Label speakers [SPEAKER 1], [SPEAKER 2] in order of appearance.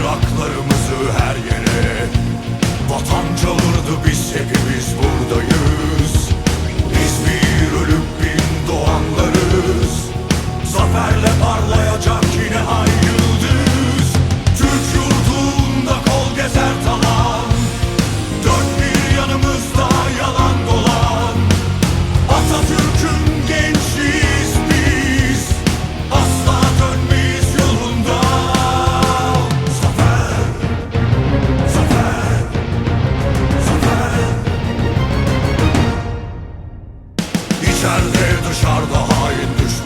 [SPEAKER 1] bayraklarımızı her yere Vatan çalırdı biz hepimiz buradayız. İçeride dışarıda hain düşmanlar